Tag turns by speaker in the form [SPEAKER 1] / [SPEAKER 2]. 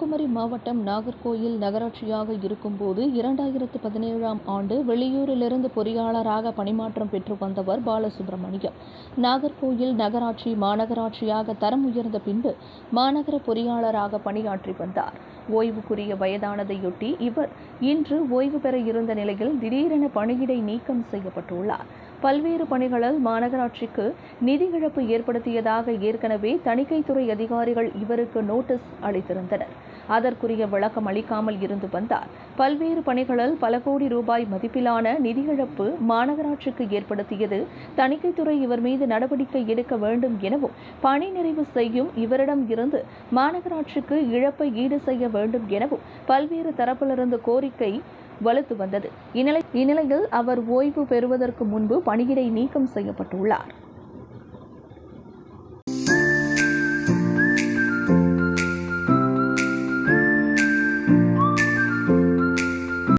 [SPEAKER 1] கன்னியாகுமரி மாவட்டம் நாகர்கோயில் நகராட்சியாக இருக்கும்போது இரண்டாயிரத்து பதினேழாம் ஆண்டு வெளியூரிலிருந்து பொறியாளராக பணிமாற்றம் பெற்று வந்தவர் பாலசுப்ரமணியம். நாகர்கோயில் நகராட்சி மாநகராட்சியாக தரம் உயர்ந்த பின்பு மாநகர பொறியாளராக பணியாற்றி வந்தார். ஓய்வுக்குரிய வயதானதையொட்டி இவர் இன்று ஓய்வு பெற இருந்த நிலையில் திடீரென பணியிடை நீக்கம் செய்யப்பட்டுள்ளார். பல்வேறு பணிகளால் மாநகராட்சிக்கு நிதி இழப்பு ஏற்படுத்தியதாக ஏற்கனவே தணிக்கைத்துறை அதிகாரிகள் இவருக்கு நோட்டீஸ் அளித்திருந்தனர். அதற்குரிய விளக்கம் அளிக்காமல் இருந்து வந்தார். பல்வேறு பணிகளால் பல கோடி ரூபாய் மதிப்பிலான நிதி இழப்பு மாநகராட்சிக்கு ஏற்படுத்தியது. தணிக்கைத்துறை இவர் மீது நடவடிக்கை எடுக்க வேண்டும் எனவும் பணி நிறைவு செய்யும் இவரிடம் இருந்து மாநகராட்சிக்கு இழப்பை ஈடு செய்ய வேண்டும் எனவும் பல்வேறு தரப்பிலிருந்து கோரிக்கை வலுத்து வந்தது. இந்நிலை இந்நிலையில் அவர் ஓய்வு பெறுவதற்கு முன்பு பணியிடை நீக்கம் செய்யப்பட்டுள்ளார்.